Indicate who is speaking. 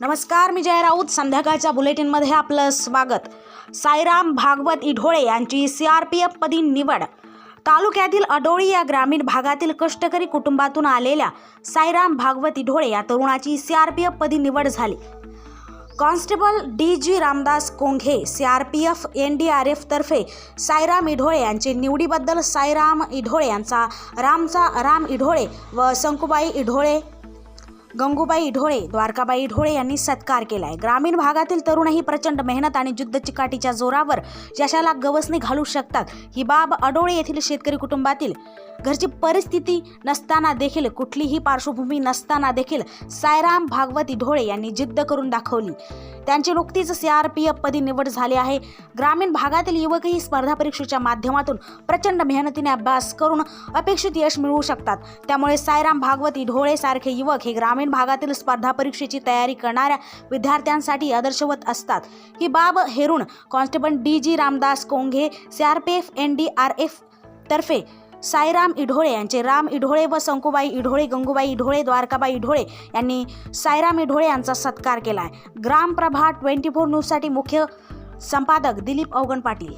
Speaker 1: नमस्कार मी जय राऊत. संध्याकाळच्या बुलेटिनमध्ये आपलं स्वागत. साईराम भागवत इढोळे यांची सी आर पी एफ पदी निवड. तालुक्यातील अडोळी या ग्रामीण भागातील कष्टकरी कुटुंबातून आलेल्या साईराम भागवत इढोळे या तरुणाची सी आर पी एफ पदी निवड झाली. Constable D G Ramdas Konghe C R P F N D R F तर्फे साईराम इढोळे यांचे निवडीबद्दल साईराम इढोळे यांचा रामचा राम इढोळे व शंकुबाई इढोळे गंगूबाई ढोळे द्वारकाबाई ढोळे यांनी सत्कार केलाय. ग्रामीण भागातील तरुणही प्रचंड मेहनत आणि जुद्ध चिकाटीच्या जोरावर यशाला गवसणी घालू शकतात. ही बाब अडोळे येथील शेतकरी कुटुंबातील घरची परिस्थिती नसताना देखील कुठलीही पार्श्वभूमी नसताना देखील सायराम भागवती ढोळे यांनी जिद्द करून दाखवली. त्यांची नुकतीच सी आर पी एफ पदी निवड झाली आहे. ग्रामीण भागातील युवकही स्पर्धा परीक्षेच्या माध्यमातून प्रचंड मेहनतीने अभ्यास करून अपेक्षित यश मिळवू शकतात. त्यामुळे सायराम भागवती ढोळे सारखे युवक हे ग्रामीण भागातील स्पर्धा परीक्षेची तयारी करणाऱ्या विद्यार्थ्यांसाठी आदर्शवत असतात. ही बाब हेरून constable D G Ramdas Konghe C R P F N D R F तर्फे साईराम इढोळे यांचे राम इढोळे व शंकुबाई इढोळे गंगूबाई इढोळे द्वारकाबाई इढोळे यांनी साईराम इढोळे यांचा सत्कार केला आहे ग्रामप्रभा ट्वेंटी फोर न्यूजसाठी मुख्य संपादक दिलीप अवगण पाटील.